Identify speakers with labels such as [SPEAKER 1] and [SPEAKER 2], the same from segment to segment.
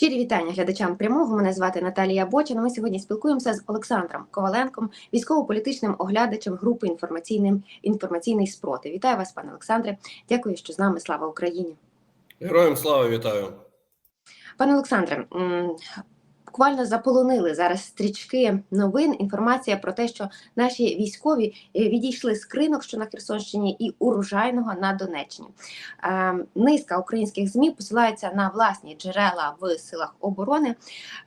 [SPEAKER 1] Щирі вітання глядачам прямого. Мене звати Наталія Бочина. Ми сьогодні спілкуємося з Олександром Коваленком, військово-політичним оглядачем групи інформаційним інформаційний спротив. Вітаю вас, пане Олександре. Дякую, що з нами. Слава Україні.
[SPEAKER 2] Героям слава вітаю.
[SPEAKER 1] Пане Олександре, буквально заполонили зараз стрічки новин. Інформація про те, що наші військові е, відійшли з кринок, що на Херсонщині, і урожайного на Донеччині. Е, Низка українських змі посилаються на власні джерела в силах оборони.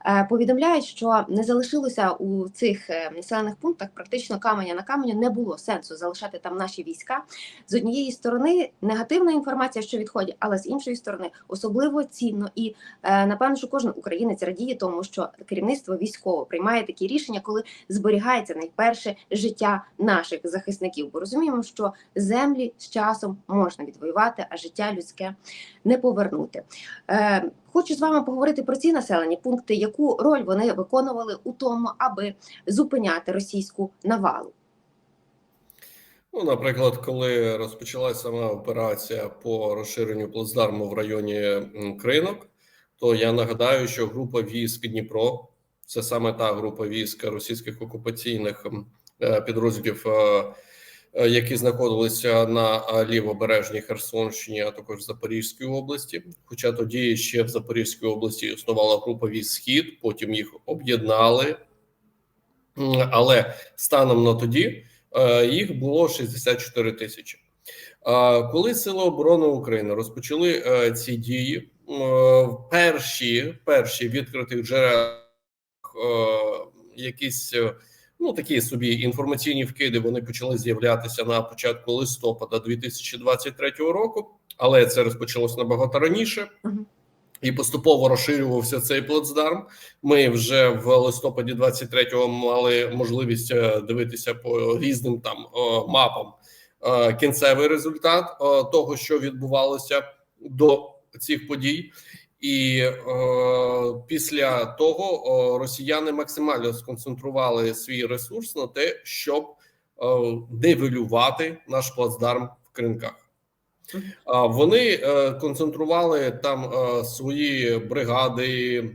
[SPEAKER 1] Е, Повідомляють, що не залишилося у цих населених пунктах практично каменя на каменю. Не було сенсу залишати там наші війська. З однієї сторони негативна інформація, що відходить, але з іншої сторони особливо цінно і Напевно, що кожен українець радіє тому, що керівництво військово приймає такі рішення, коли зберігається найперше життя наших захисників. Бо розуміємо, що землі з часом можна відвоювати, а життя людське не повернути. Е, Хочу з вами поговорити про ці населені пункти, яку роль вони виконували у тому, аби зупиняти російську навалу.
[SPEAKER 2] Ну, наприклад, коли розпочалася сама операція по розширенню плацдарму в районі Кринок, то я нагадаю, що група військ Дніпро це саме та група військ російських окупаційних е, підрозділів, е, е, які знаходилися на лівобережній Херсонщині, а також Запорізькій області. Хоча тоді ще в Запорізькій області існувала група військ Схід, потім їх об'єднали. Але станом на тоді їх було 64 тисячі. Коли Сили оборони України розпочали ці дії, перші перші відкритих джерел е, якісь е, ну такі собі інформаційні вкиди вони почали з'являтися на початку листопада 2023 року, але це розпочалось набагато раніше. І поступово розширювався цей плацдарм. Ми вже в листопаді 23-го мали можливість е, дивитися по різним там е, мапам е, кінцевий результат е, того, що відбувалося до цих подій. І е, після того е, росіяни максимально сконцентрували свій ресурс на те, щоб е, девелювати наш плацдарм в кринках. Вони е, концентрували там е, свої бригади,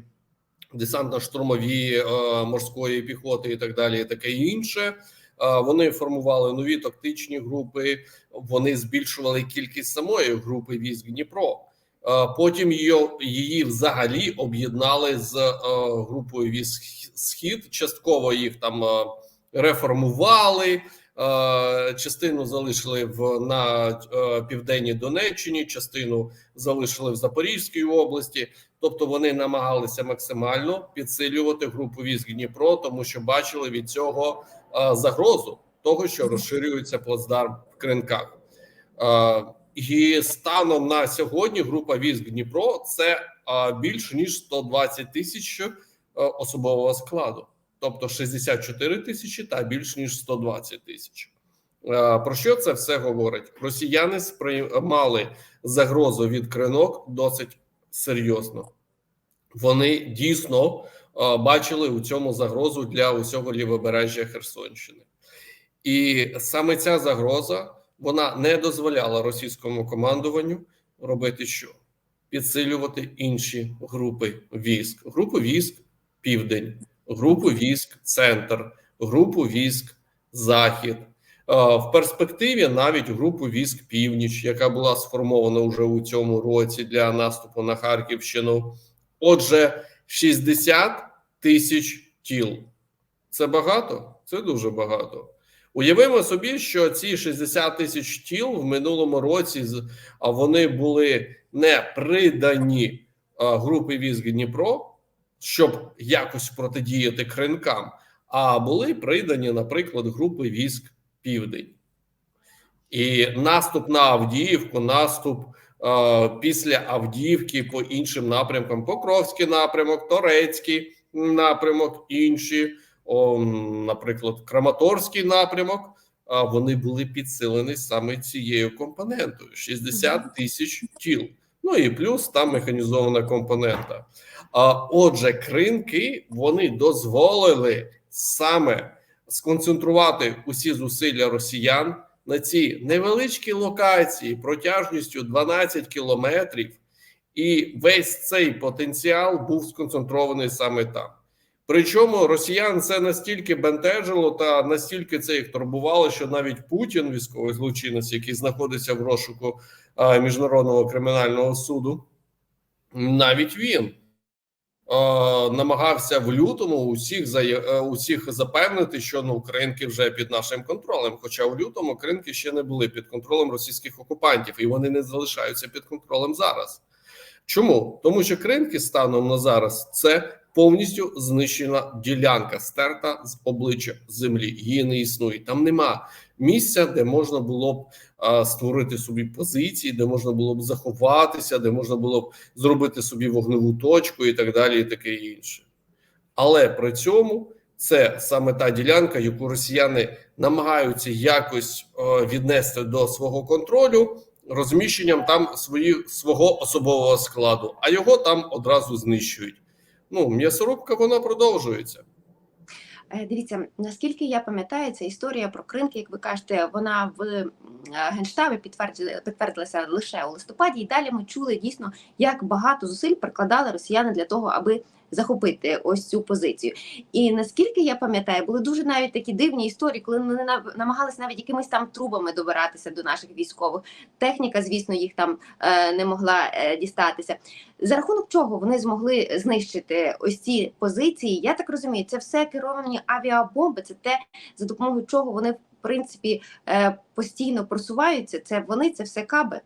[SPEAKER 2] десантно-штурмові морської піхоти і так далі, і таке інше. Вони формували нові тактичні групи. Вони збільшували кількість самої групи військ Дніпро. Е, Потім її, її взагалі об'єднали з е, групою військ Схід. Частково їх там е, реформували. Частину залишили в на південній Донеччині, частину залишили в Запорізькій області. Тобто вони намагалися максимально підсилювати групу військ Дніпро, тому що бачили від цього загрозу того, що розширюється плацдарм в кринках. І станом на сьогодні група військ Дніпро це більше ніж 120 тисяч е, особового складу тобто 64 тисячі та більш ніж 120 тисяч. Е, Про що це все говорить? Росіяни сприймали загрозу від кринок досить серйозно. Вони дійсно е, бачили у цьому загрозу для усього лівобережжя Херсонщини, і саме ця загроза вона не дозволяла російському командуванню робити що? Підсилювати інші групи військ, групу військ Південь, групу військ Центр, групу військ Захід. Е, В перспективі навіть групу військ Північ, яка була сформована вже у цьому році для наступу на Харківщину. Отже, 60 тисяч тіл. Це багато? Це дуже багато. Уявимо собі, що ці 60 тисяч тіл в минулому році вони були не придані групи військ Дніпро, щоб якось протидіяти кринкам, а були придані, наприклад, групи військ Південь. І наступ на Авдіївку, наступ е, після Авдіївки по іншим напрямкам: Покровський напрямок, Торецький напрямок, інші, о, наприклад, Краматорський напрямок. А вони були підсилені саме цією компонентою: 60 тисяч тіл. Ну і плюс там механізована компонента. А отже, кринки вони дозволили саме сконцентрувати усі зусилля росіян на цій невеличкій локації протяжністю 12 кілометрів, і весь цей потенціал був сконцентрований саме там. Причому росіян це настільки бентежило та настільки це їх турбувало, що навіть Путін, військовий злочинець, який знаходиться в розшуку а, міжнародного кримінального суду, навіть він а, намагався в лютому усіх зая- е, усіх запевнити, що ну кринки вже під нашим контролем. Хоча в лютому кринки ще не були під контролем російських окупантів, і вони не залишаються під контролем зараз. Чому? Тому що кринки станом на зараз це повністю знищена ділянка, стерта з обличчя землі. Її не існує. Там нема місця, де можна було б а, створити собі позиції, де можна було б заховатися, де можна було б зробити собі вогневу точку і так далі, і таке інше. Але при цьому це саме та ділянка, яку росіяни намагаються якось віднести до свого контролю розміщенням там свої, свого особового складу, а його там одразу знищують. Ну, м'ясорубка вона продовжується.
[SPEAKER 1] Е, Дивіться, наскільки я пам'ятаю, ця історія про кринки, як ви кажете, вона в генштабі підтвердила, підтвердилася лише у листопаді, і далі ми чули дійсно, як багато зусиль прикладали росіяни для того, аби захопити ось цю позицію. І наскільки я пам'ятаю, були дуже навіть такі дивні історії, коли вони намагалися навіть якимись там трубами добиратися до наших військових. Техніка, звісно, їх там е, не могла е, дістатися. За рахунок чого вони змогли знищити ось ці позиції? Я так розумію, це все керовані авіабомби. Це те, за допомогою чого вони в принципі е, постійно просуваються. Це вони, це все каби.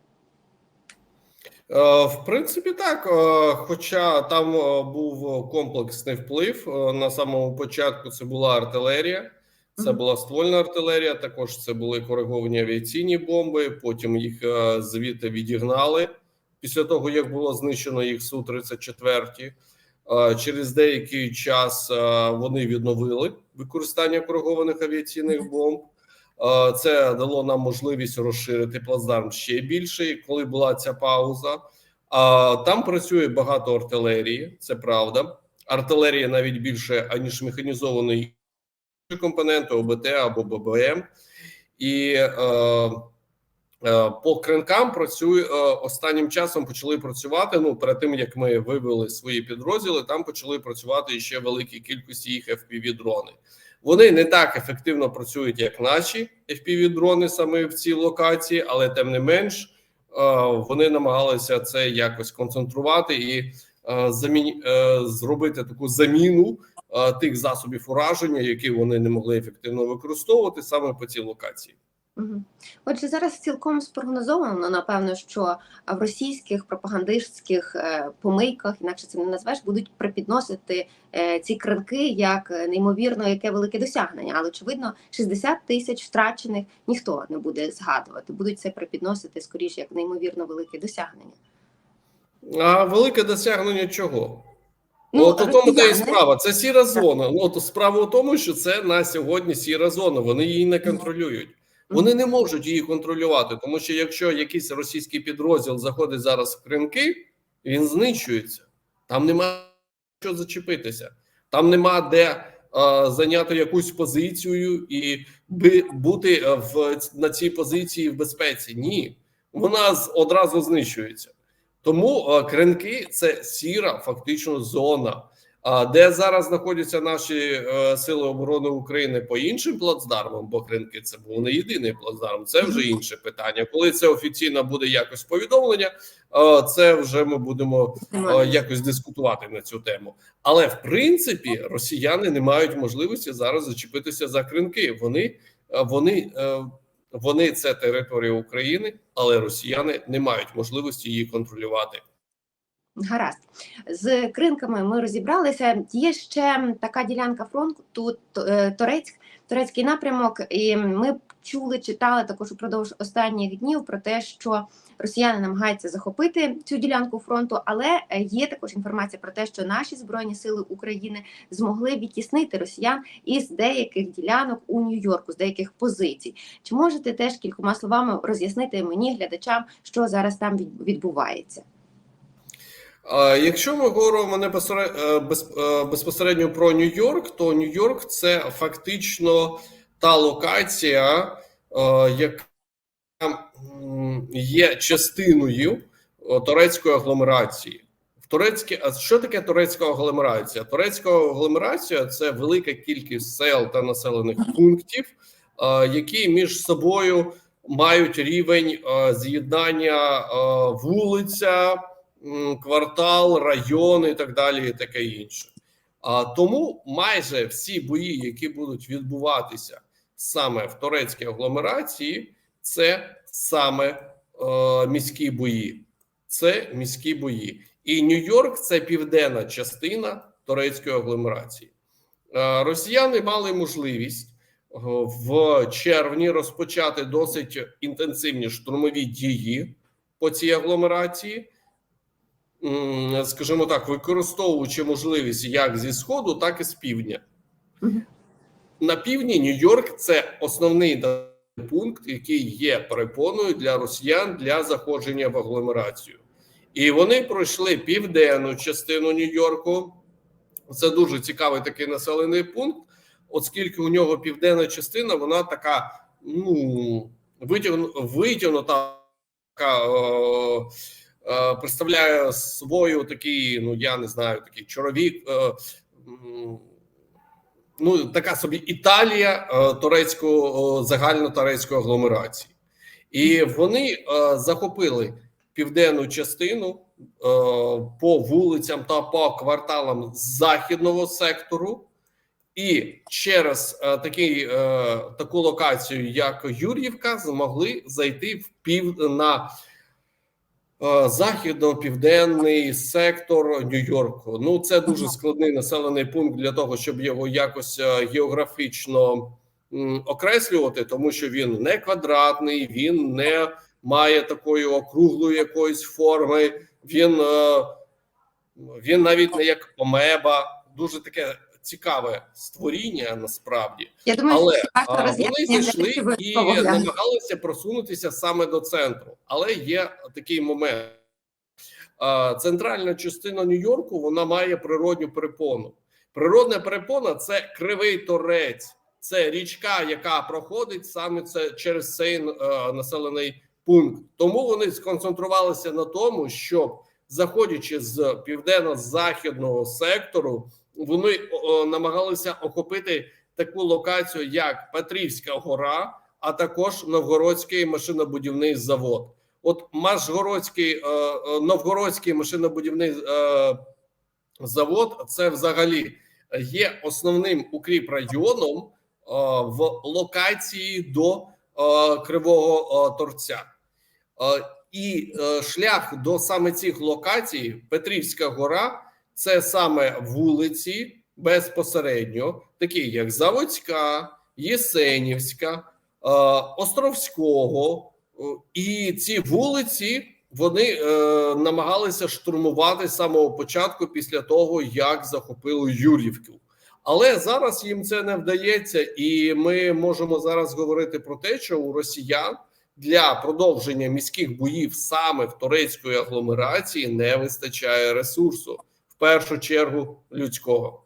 [SPEAKER 2] Е, В принципі, так. Е, Хоча там е, був комплексний вплив. На самому початку це була артилерія, це була ствольна артилерія. Також це були кориговані авіаційні бомби. Потім їх звідти відігнали після того, як було знищено їх су 34 Через деякий час вони відновили використання коригованих авіаційних бомб. Е, Це дало нам можливість розширити плацдарм ще більше. Коли була ця пауза, а там працює багато артилерії, це правда. Артилерія навіть більше аніж механізований компоненти ОБТ або ББМ, і е, е, по кринкам працює е, останнім часом. Почали працювати. Ну перед тим як ми вивели свої підрозділи, там почали працювати ще великі кількості їх fpv дрони. Вони не так ефективно працюють, як наші fpv дрони саме в цій локації, але тим не менш е, вони намагалися це якось концентрувати і е, е, зробити таку заміну тих засобів ураження, які вони не могли ефективно використовувати саме по цій локації.
[SPEAKER 1] Отже, зараз цілком спрогнозовано, напевно, що в російських пропагандистських е, помийках, інакше це не назвеш, будуть припідносити е, ці кринки як е, неймовірно яке велике досягнення. Але очевидно, 60 тисяч втрачених ніхто не буде згадувати. Будуть це припідносити скоріше як неймовірно велике досягнення.
[SPEAKER 2] А велике досягнення чого?
[SPEAKER 1] Ну,
[SPEAKER 2] От у тому та і справа. Це сіра зона. Ну от справа у тому, що це на сьогодні сіра зона. Вони її не контролюють. Вони не можуть її контролювати, тому що якщо якийсь російський підрозділ заходить зараз в кринки, він знищується. Там нема що зачепитися, там нема де е, зайняти якусь позицію і би бути е, в на цій позиції в безпеці. Ні, вона з- одразу знищується. Тому е, кринки це сіра, фактично зона. А де зараз знаходяться наші е, сили оборони України по іншим плацдармам, бо кринки це був не єдиний плацдарм, це вже інше питання. Коли це офіційно буде якось повідомлення, е, це вже ми будемо е, якось дискутувати на цю тему. Але в принципі росіяни не мають можливості зараз зачепитися за кринки. Вони вони, вони це територія України, але росіяни не мають можливості її контролювати.
[SPEAKER 1] Гаразд. З кринками ми розібралися. Є ще така ділянка фронту, е, Торецьк, Турецький напрямок, і ми чули, читали також упродовж останніх днів про те, що росіяни намагаються захопити цю ділянку фронту, але е, є також інформація про те, що наші збройні сили України змогли відтіснити росіян із деяких ділянок у Нью-Йорку, з деяких позицій. Чи можете теж кількома словами роз'яснити мені, глядачам, що зараз там відбувається?
[SPEAKER 2] Якщо ми говоримо не е, е, безпосередньо про Нью-Йорк, то Нью-Йорк це фактично та локація, е, яка є частиною турецької агломерації. В турецькі, а що таке турецька агломерація? Турецька агломерація це велика кількість сел та населених пунктів, які між собою мають рівень з'єднання вулиця, квартал, район і так далі, і таке інше. А тому майже всі бої, які будуть відбуватися саме в турецькій агломерації, це саме е, міські бої. Це міські бої. І Нью-Йорк це південна частина турецької агломерації. Е, Росіяни мали можливість е, в червні розпочати досить інтенсивні штурмові дії по цій агломерації, скажімо так, використовуючи можливість як зі сходу, так і з півдня. На півдні Нью-Йорк це основний пункт, який є перепоною для росіян для заходження в агломерацію. І вони пройшли південну частину Нью-Йорку. Це дуже цікавий такий населений пункт, оскільки у нього південна частина, вона така, ну витягну, витягнута, така, е, представляє собою такий, ну я не знаю, такий чоровік. Е, Ну, така собі Італія е, турецького загальнотурецької агломерації, і вони е, захопили південну частину е, по вулицям та по кварталам західного сектору, і через е, такий, е, таку локацію, як Юр'ївка, змогли зайти в пів на е, західно-південний сектор Нью-Йорку. Ну, це дуже складний населений пункт для того, щоб його якось е, географічно окреслювати, тому що він не квадратний, він не має такої округлої якоїсь форми. Він, е, він навіть не як омеба, дуже таке цікаве створіння насправді.
[SPEAKER 1] Я думаю,
[SPEAKER 2] Але
[SPEAKER 1] що
[SPEAKER 2] а, вони зайшли і намагалися просунутися саме до центру. Але є такий момент: А, центральна частина Нью-Йорку вона має природню перепону. Природна перепона це кривий торець, це річка, яка проходить саме це через цей е, населений пункт. Тому вони сконцентрувалися на тому, щоб заходячи з південно-західного сектору, вони намагалися охопити таку локацію, як Петрівська гора, а також Новгородський машинобудівний завод. От Машгородський е, е, Новгородський машинобудівний е, завод це взагалі є основним укріп районом в локації до Кривого Торця. І шлях до саме цих локацій Петрівська гора це саме вулиці безпосередньо, такі як Заводська, Єсенівська, е, Островського. Е, І ці вулиці вони е, намагалися штурмувати з самого початку після того, як захопили Юрівку. Але зараз їм це не вдається, і ми можемо зараз говорити про те, що у росіян для продовження міських боїв саме в турецької агломерації не вистачає ресурсу, першу чергу людського.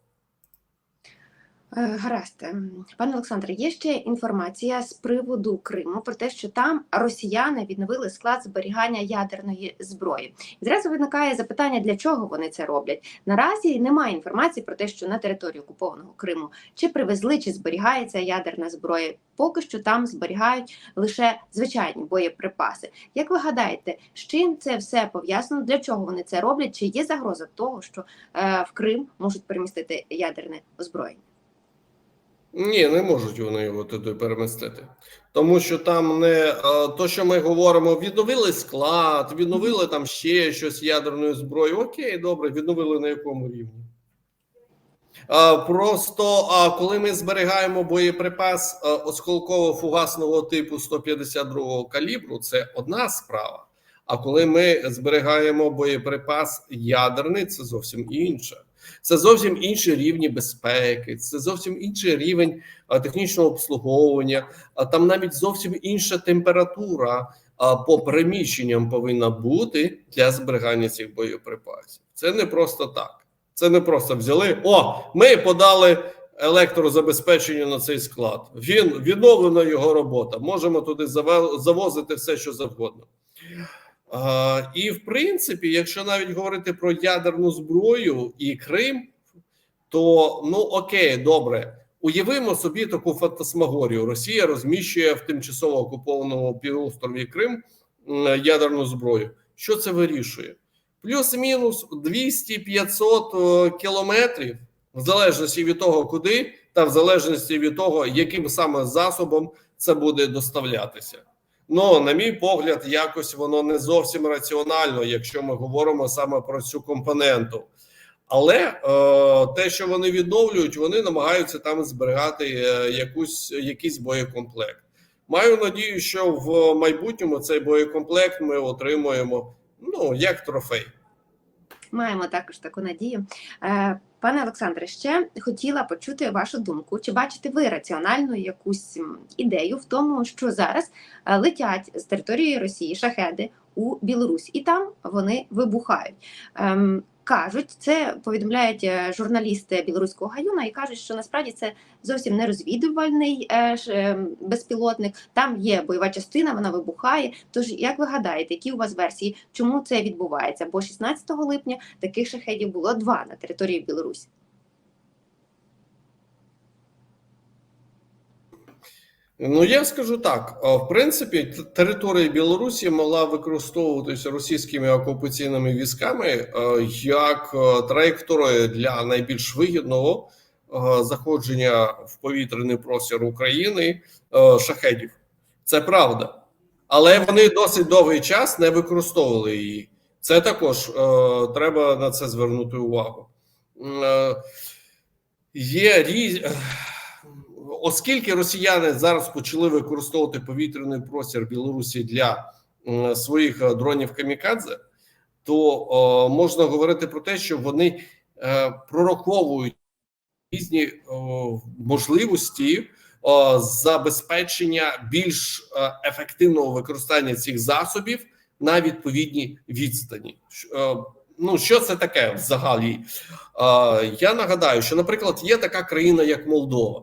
[SPEAKER 1] Е, Гаразд, Ем, пане Олександре, є ще інформація з приводу Криму про те, що там росіяни відновили склад зберігання ядерної зброї. І зразу виникає запитання, для чого вони це роблять. Наразі немає інформації про те, що на території окупованого Криму чи привезли, чи зберігається ядерна зброя. Поки що там зберігають лише звичайні боєприпаси. Як ви гадаєте, з чим це все пов'язано? Для чого вони це роблять? Чи є загроза того, що е, в Крим можуть перемістити ядерне озброєння?
[SPEAKER 2] Ні, не можуть вони його туди перемістити, тому що там не е, то, що ми говоримо, відновили склад, відновили там ще щось ядерної зброї. Окей, добре, відновили на якому рівні. Е, Просто а коли ми зберігаємо боєприпас е, осколково-фугасного типу 152 калібру, це одна справа. А коли ми зберігаємо боєприпас ядерний, це зовсім інше. Це зовсім інші рівні безпеки, це зовсім інший рівень технічного обслуговування. А там навіть зовсім інша температура по приміщенням повинна бути для зберігання цих боєприпасів. Це не просто так. Це не просто взяли. О, ми подали електрозабезпечення на цей склад. Він відновлена його робота. Можемо туди завозити все, що завгодно. І в принципі, якщо навіть говорити про ядерну зброю і Крим, то ну окей, добре. Уявимо собі таку фантасмагорію. Росія розміщує в тимчасово окупованому півострові Крим ядерну зброю. Що це вирішує? Плюс-мінус 200-500 е, кілометрів, в залежності від того, куди, та в залежності від того, яким саме засобом це буде доставлятися. Ну, на мій погляд, якось воно не зовсім раціонально, якщо ми говоримо саме про цю компоненту. Але е, те, що вони відновлюють, вони намагаються там зберігати е, якусь якийсь боєкомплект. Маю надію, що в майбутньому цей боєкомплект ми отримуємо ну як трофей.
[SPEAKER 1] Маємо також таку надію. Пане Олександре, ще хотіла почути вашу думку. Чи бачите ви раціональну якусь ідею в тому, що зараз е, летять з території Росії шахеди у Білорусь, і там вони вибухають? Кажуть, це повідомляють е, журналісти білоруського гаюна і кажуть, що насправді це зовсім не розвідувальний е, е, безпілотник. Там є бойова частина, вона вибухає. Тож, як ви гадаєте, які у вас версії, чому це відбувається? Бо 16 липня таких шахедів було два на території Білорусі.
[SPEAKER 2] Ну я скажу так: в принципі, територія Білорусі могла використовуватися російськими окупаційними військами е, як е, траєкторія для найбільш вигідного е, заходження в повітряний простір України шахедів. Це правда, але вони досить довгий час не використовували її. Це також треба на це звернути увагу. Є різ... оскільки росіяни зараз почали використовувати повітряний простір Білорусі для своїх е, дронів камікадзе, то е, можна говорити про те, що вони е, прораховують різні можливості забезпечення більш ефективного використання цих засобів на відповідній відстані. Ну, що це таке взагалі? Я нагадаю, що, наприклад, є така країна, як Молдова.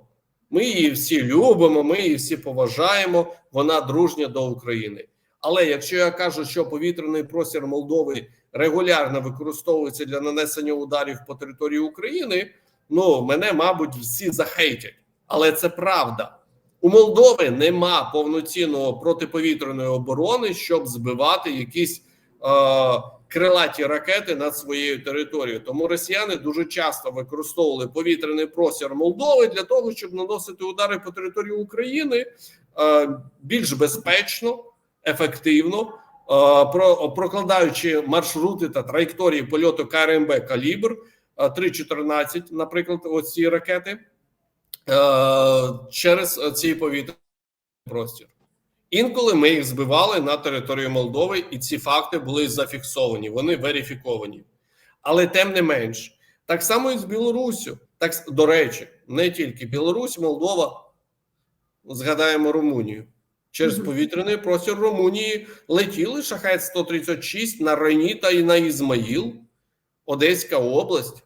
[SPEAKER 2] Ми її всі любимо, ми її всі поважаємо. Вона дружня до України. Але якщо я кажу, що повітряний простір Молдови регулярно використовується для нанесення ударів по території України, ну мене, мабуть, всі захейтять. Але це правда. У Молдови нема повноцінного протиповітряної оборони, щоб збивати якісь е, крилаті ракети над своєю територією. Тому росіяни дуже часто використовували повітряний простір Молдови для того, щоб наносити удари по території України е, більш безпечно, ефективно, е, про, прокладаючи маршрути та траєкторії польоту КРМБ Калібр е, 3.14, наприклад, ось ці ракети е, через цей повітряний простір. Інколи ми їх збивали на територію Молдови, і ці факти були зафіксовані, вони верифіковані. Але тим не менш, так само і з Білоруссю. Так до речі, не тільки Білорусь, Молдова, згадаємо Румунію. Через повітряний простір Румунії летіли шахет 136 на Рені та і на Ізмаїл, Одеська область,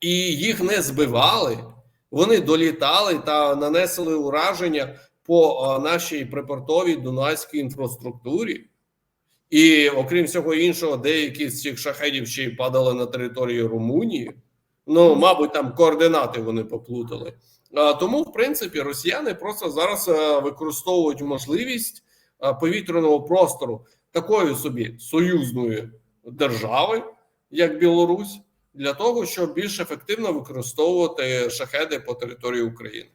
[SPEAKER 2] і їх не збивали. Вони долітали та нанесли ураження по нашій припортовій дунайській інфраструктурі. І окрім всього іншого, деякі з цих шахедів ще й падали на території Румунії. Ну, мабуть, там координати вони поплутали. Тому, в принципі, росіяни просто зараз використовують можливість повітряного простору такої собі союзної держави, як Білорусь, для того, щоб більш ефективно використовувати шахеди по території України.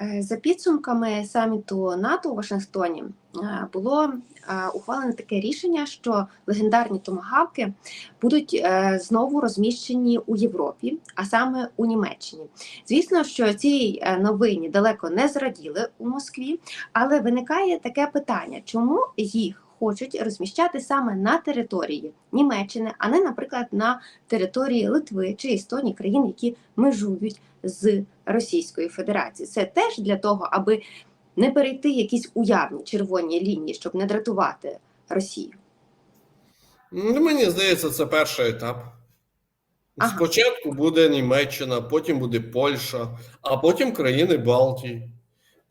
[SPEAKER 1] Е, За підсумками саміту НАТО у Вашингтоні е, було е, ухвалене таке рішення, що легендарні томагавки будуть знову розміщені у Європі, а саме у Німеччині. Звісно, що цій новині далеко не зраділи у Москві, але виникає таке питання: чому їх хочуть розміщати саме на території Німеччини, а не, наприклад, на території Литви чи Естонії, країн, які межують з Російської Федерації. Це теж для того, аби не перейти якісь уявні червоні лінії, щоб не дратувати Росію.
[SPEAKER 2] Ну, мені здається, це перший етап.
[SPEAKER 1] Ага.
[SPEAKER 2] Спочатку буде Німеччина, потім буде Польща, а потім країни Балтії.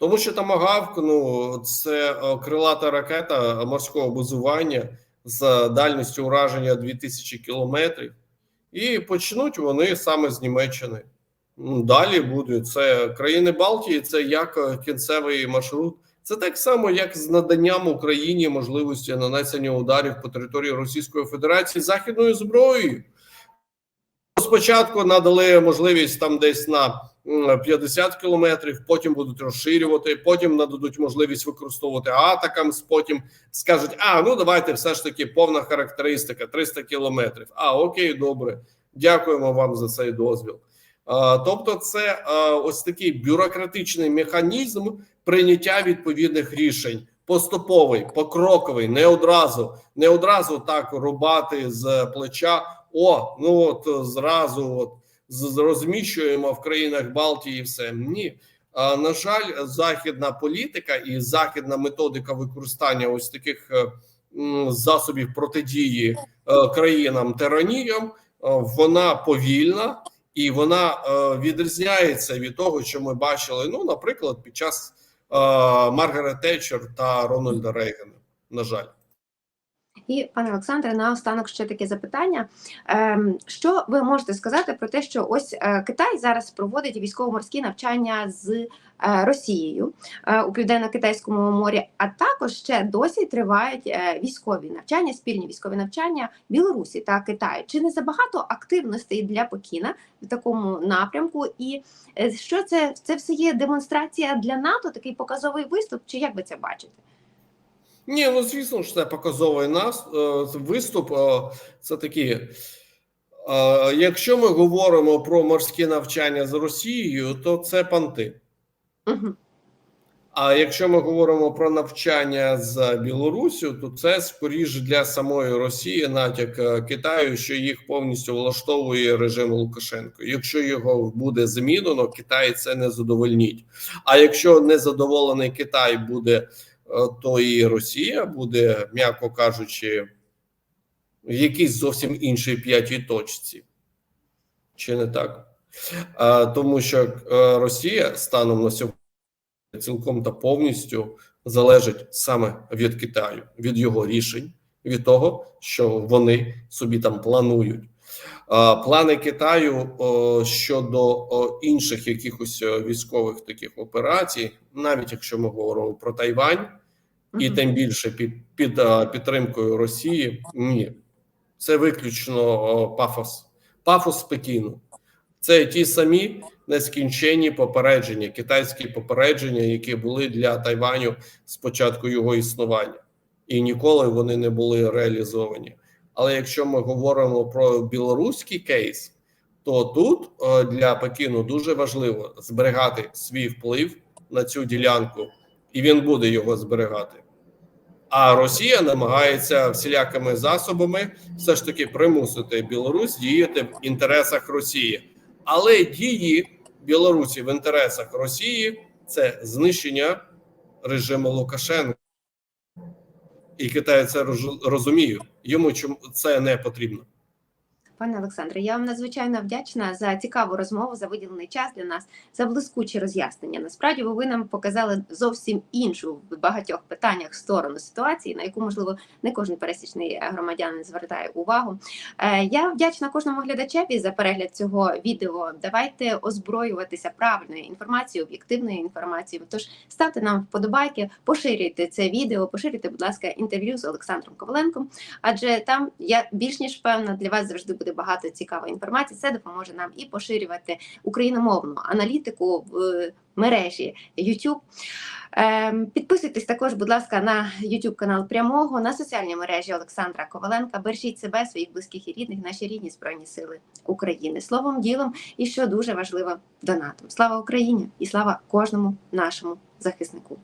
[SPEAKER 2] Тому що Томагавк, ну це е, крилата ракета морського базування з дальністю ураження 2000 кілометрів, і почнуть вони саме з Німеччини. Далі буде це країни Балтії, це як е, кінцевий маршрут. Це так само, як з наданням Україні можливості нанесення ударів по території Російської Федерації західною зброєю. Спочатку надали можливість там десь на 50 кілометрів, потім будуть розширювати, потім нададуть можливість використовувати атакам. Потім скажуть: а ну давайте все ж таки повна характеристика 300 кілометрів. А окей, добре, дякуємо вам за цей дозвіл. А, Тобто, це а, ось такий бюрократичний механізм прийняття відповідних рішень. Поступовий, покроковий, не одразу, не одразу так рубати з плеча. О, ну от зразу от розміщуємо в країнах Балтії все. Ні. А, на жаль, західна політика і західна методика використання ось таких е, засобів протидії е, країнам тираніям, е, вона повільна і вона відрізняється від того, що ми бачили. Ну, наприклад, під час Маргарет Тетчер та Рональда Рейгана. На жаль.
[SPEAKER 1] І пане Олександре, наостанок ще таке запитання. Ем, Що ви можете сказати про те, що ось е, Китай зараз проводить військово-морські навчання з е, Росією е, у південно-китайському морі, а також ще досі тривають військові навчання, спільні військові навчання Білорусі та Китаю. Чи не забагато активностей для Пекіна в такому напрямку? І що це, це все є демонстрація для НАТО, такий показовий виступ? Чи як ви це бачите?
[SPEAKER 2] Ні, ну звісно ж, це показовий нас е, виступ. е, Це такі. е, Якщо ми говоримо про морські навчання з Росією, то це панти.
[SPEAKER 1] Угу.
[SPEAKER 2] А якщо ми говоримо про навчання з Білорусю, то це скоріш для самої Росії натяк Китаю, що їх повністю влаштовує режим Лукашенко. Якщо його буде змінено, Китай це не задовольнить. А якщо незадоволений Китай буде, то і Росія буде, м'яко кажучи, в якійсь зовсім іншій п'ятій точці. Чи не так? А, тому що е, Росія станом на сьогодні цілком та повністю залежить саме від Китаю, від його рішень, від того, що вони собі там планують. Плани Китаю щодо інших якихось військових таких операцій, навіть якщо ми говоримо про Тайвань, і тим більше під, під підтримкою Росії, ні, це виключно пафос, пафос Пекіну. Це ті самі нескінченні попередження, китайські попередження, які були для Тайваню з початку його існування, і ніколи вони не були реалізовані. Але якщо ми говоримо про білоруський кейс, то тут е, для Пекіну дуже важливо зберігати свій вплив на цю ділянку, і він буде його зберігати. А Росія намагається всілякими засобами все ж таки примусити Білорусь діяти в інтересах Росії. Але дії Білорусі в інтересах Росії це знищення режиму Лукашенка. І Китай це розуміє. Йому чому це не потрібно.
[SPEAKER 1] Пане Олександре, я вам надзвичайно вдячна за цікаву розмову, за виділений час для нас, за блискучі роз'яснення. Насправді, ви нам показали зовсім іншу в багатьох питаннях сторону ситуації, на яку можливо не кожен пересічний е, громадянин звертає увагу. Е, Я вдячна кожному глядачеві за перегляд цього відео. Давайте озброюватися правильною інформацією, об'єктивною інформацією. Тож ставте нам вподобайки, поширюйте це відео, поширюйте, будь ласка, інтерв'ю з Олександром Коваленком, адже там я більш ніж певна для вас завжди буде багато цікавої інформації. Це допоможе нам і поширювати україномовну аналітику в е, мережі YouTube. Ем, Підписуйтесь також, будь ласка, на YouTube канал прямого на соціальній мережі Олександра Коваленка. Бережіть себе, своїх близьких і рідних, наші рідні збройні сили України. Словом, ділом і що дуже важливо донатом. Слава Україні і слава кожному нашому захиснику.